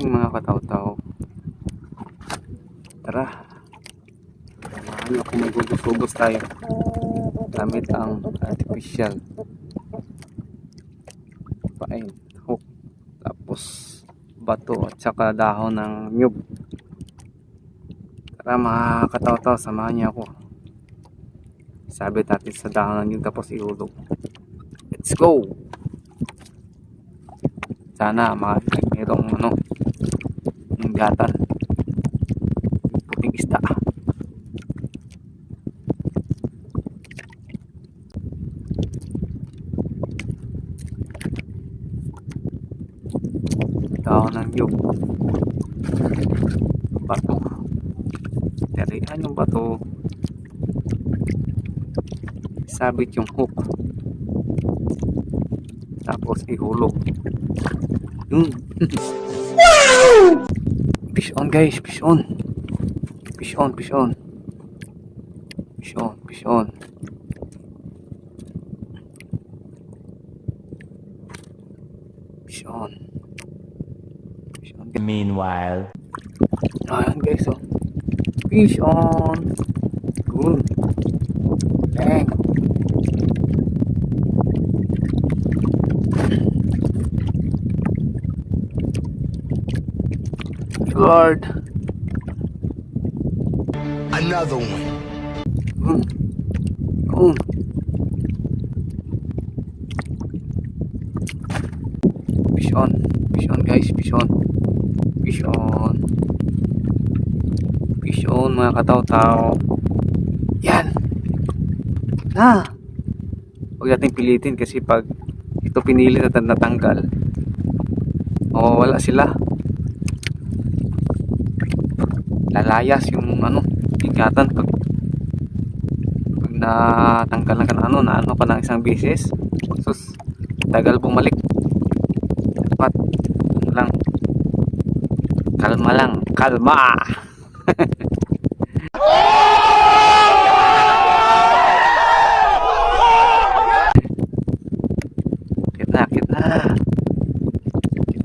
morning mga kataw-taw. Tara. Samahan niyo kung magugos-ugos tayo. Gamit ang artificial. Pain, hook, tapos bato at saka dahon ng nyug. Tara mga kataw-taw, samahan niyo ako. Sabit natin sa dahon ng nyug tapos ihulog. Let's go! Sana mga merong ano, yung gatan. Puting isda. Tao ng yung bato. Tarihan yung bato. Sabit yung hook. Tapos ihulog. Yun. Fish on guys, fish on. Fish on, fish on. Fish on, fish on. Fish on. Fish on. Meanwhile, Ayan guys, oh. Fish on. Good. Bang. Lord. another one. Mm. Mm. Fish on. Fish on guys. Fish on. Fish on. Fish on mga kataw-taw. Yan. Na. Huwag natin pilitin kasi pag ito pinili at natanggal. Mawawala sila. Lalayas yung ano, ingatan pag pag natanggalan ka na ano, na ano ka ng isang beses, sus, tagal bumalik. Dapat, ano lang, kalma lang, kalma! Kita, kita.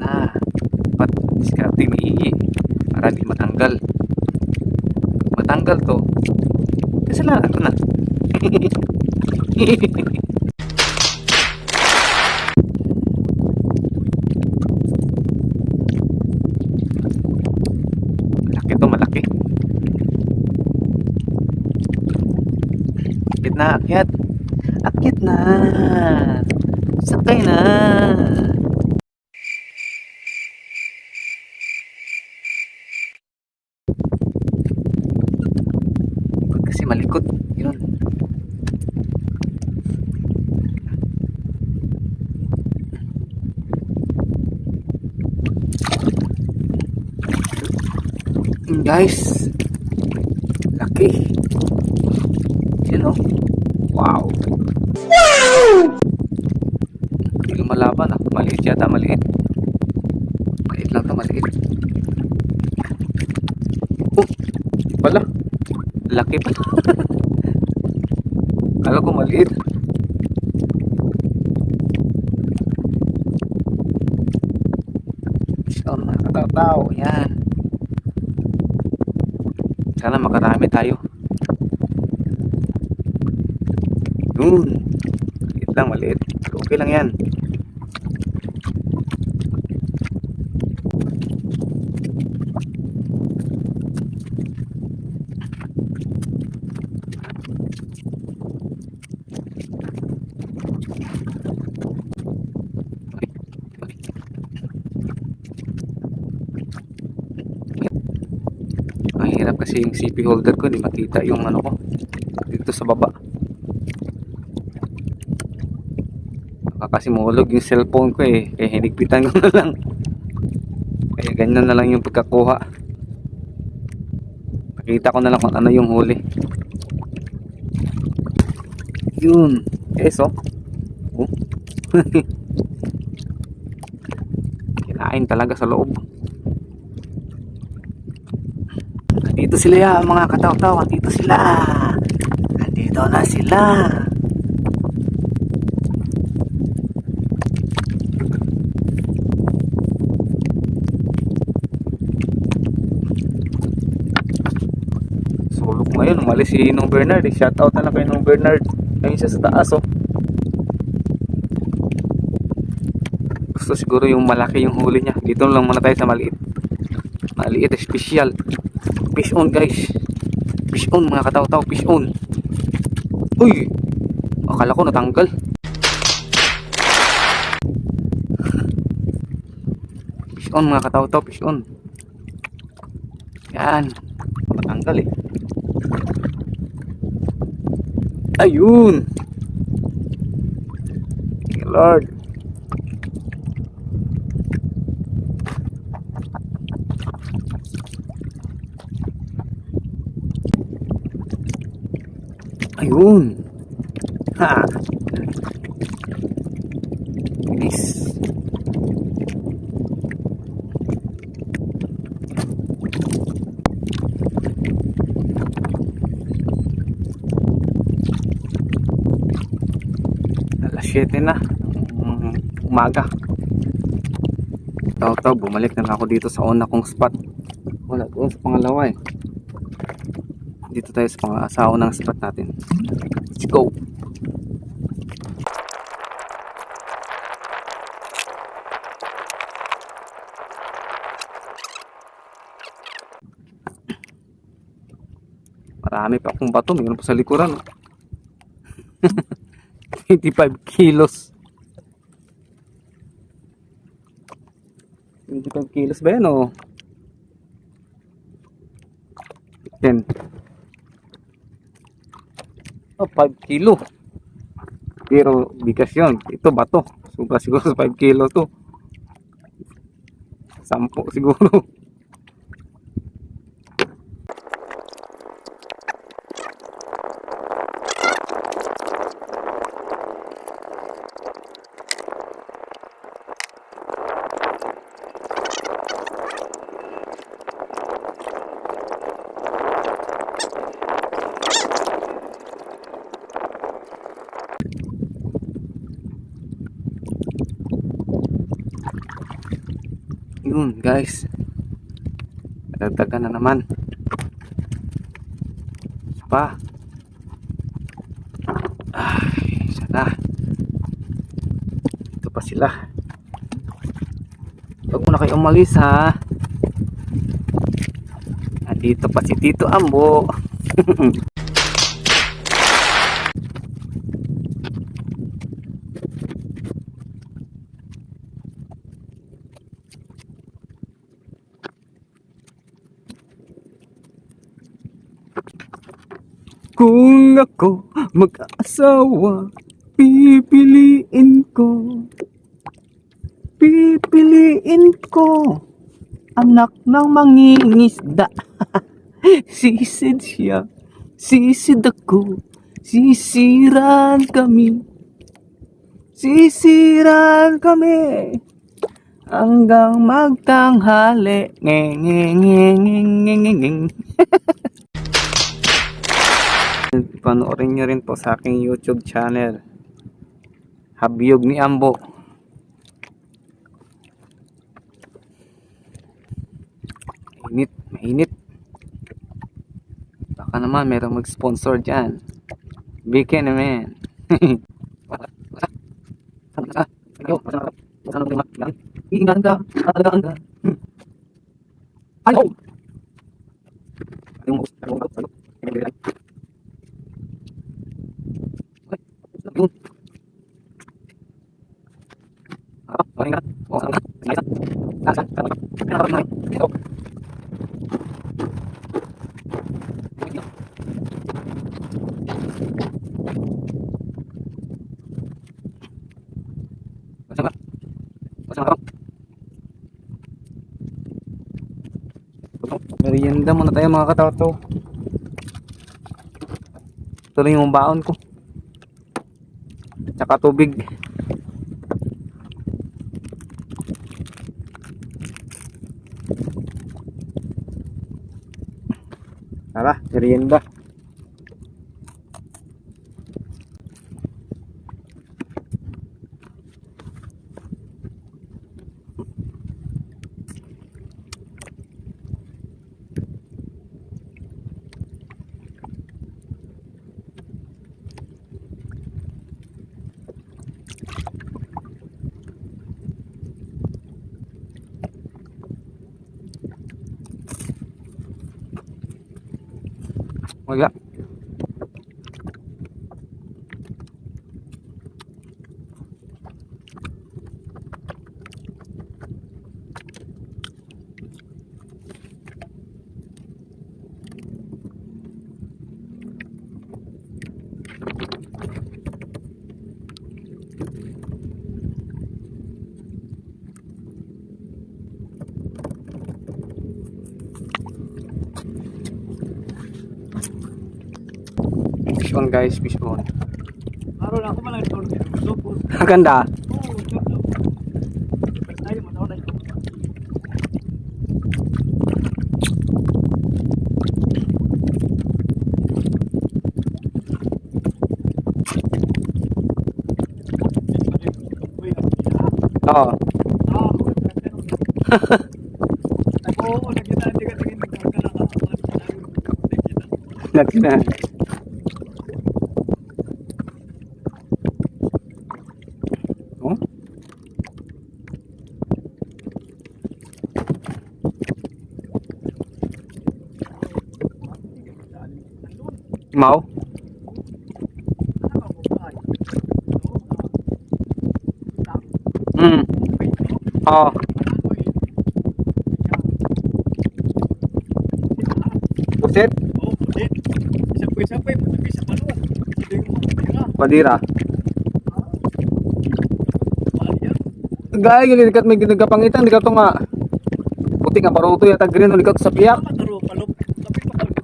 Dapat diskarte ni para. Matanggal to. Kasalanan ko na. malaki to, malaki. Akit na, akyat. Akyat na. Sakay na. Huwag kasi malikot. Yun. Yun, guys. Laki. Yun oh. Wow. Hindi lumalaban ah. Maliit yata, maliit. Maliit lang to, maliit. Oh, wala. Laki pa. Kala ko maliit. So, mga katao yan. Sana makarami tayo. Yun. Maliit lang, maliit. Okay lang yan. Ang hirap kasi yung CP holder ko, hindi makita yung ano ko dito sa baba. Baka kasi mahulog yung cellphone ko eh, kaya hinigpitan ko na lang. Kaya ganyan na lang yung pagkakuha. Pakita ko na lang kung ano yung huli. Yun. Eso. Oh. Kinain talaga sa loob. Andito sila ya, mga kataw-taw. Andito sila. Andito na sila. Sulok ngayon. Umalis si Nung Bernard. Eh. Shout out na lang kay Nung Bernard. Ayun siya sa taas oh. Gusto siguro yung malaki yung huli niya. Dito lang muna tayo sa maliit. Maliit, special. Fish on, guys. Fish on, mga kataw-taw. Fish on. Uy! Akala ko natanggal. Fish on, mga kataw-taw. Fish on. Yan. Matanggal eh. Ayun. Lord. Ayun. Ha. Nice. Alas 7 na. ng Umaga. Taw-taw, bumalik na ako dito sa una kong spot. Wala doon sa pangalawa eh. Dito tayo sa pang sa unang spot natin. Let's go. Marami pa akong bato. Mayroon pa sa likuran. 25 kilos. 25 kilos ba yan o? 10. Oh, 5 kilo. Pero bigas yun. Ito bato. Sobra siguro sa 5 kilo to. 10 siguro. Yun guys. Dagdagan na naman. Isa pa. Ay, sana. Ito pa sila. Huwag muna kayo umalis ha. Nandito pa si Tito Ambo. Kung ako mag-asawa, pipiliin ko. Pipiliin ko. Anak ng mangingisda. Sisid siya. Sisid ako. Sisiran kami. Sisiran kami. Hanggang magtanghali. Ngeng ngeng ngeng ngeng ngeng ngeng. Panoorin nyo rin po sa aking YouTube channel. Habiyog ni Ambo. Mainit, mainit. Baka naman merong mag-sponsor dyan. Bigyan naman. Ayaw! Yung Merienda muna tayo mga katato. Lang yung baon ko. Tsaka tubig. Tara, merienda. Wala. Fish on guys, fish on. Araw na ako man lang ito. Ang ganda. Oo, sopo. Ay, matawa na ito. Oo. Oo, nakita hindi ka tingin nakita. Lagi na. Oh? Mau? Hmm. Oh. Pusit? Oo, ulit. Isa-isa-isa, isa pa no. Hindi mo makapira. Padira. Mahal yan. Gaya gini dekat may ginagapangitan di ka to nga. Puti nga paruto yata green ulit ka to sa piyak. Tama, taro, palok. Tapi pa palok.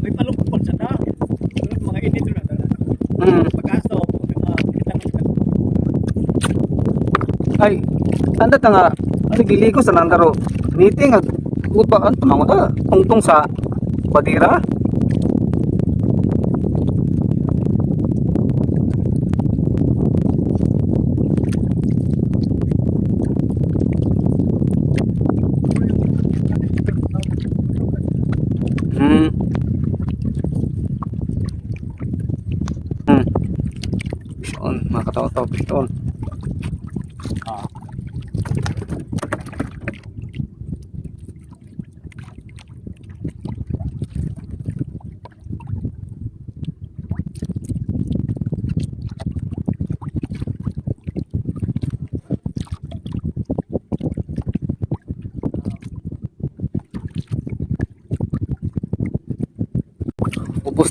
May palok po sa ta. Mga init na talaga. Hmm. Pagkaso, mga kita mo sa Ay, tanda ta nga. Ay gili ko sa nandaro. Niti nga upa an tumango ta. Tungtong sa padira. Hmm. Hmm. Fish on, mga katawa-tawa, fish on.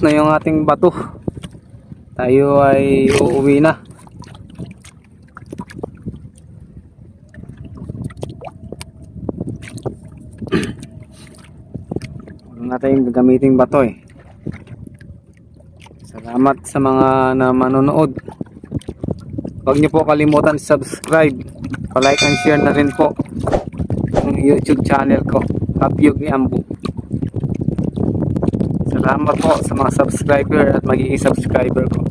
Na yung ating bato. Tayo ay uuwi na. Wala na tayong gagamiting bato eh. Salamat sa mga na manonood. Huwag niyo po kalimutan subscribe. Pa-like and share na rin po ang YouTube channel ko. Kapyog Ambu. Salamat po sa mga subscriber at magiging subscriber ko.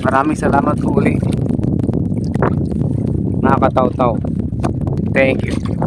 Maraming salamat po uli. Nakakataw-taw. Thank you.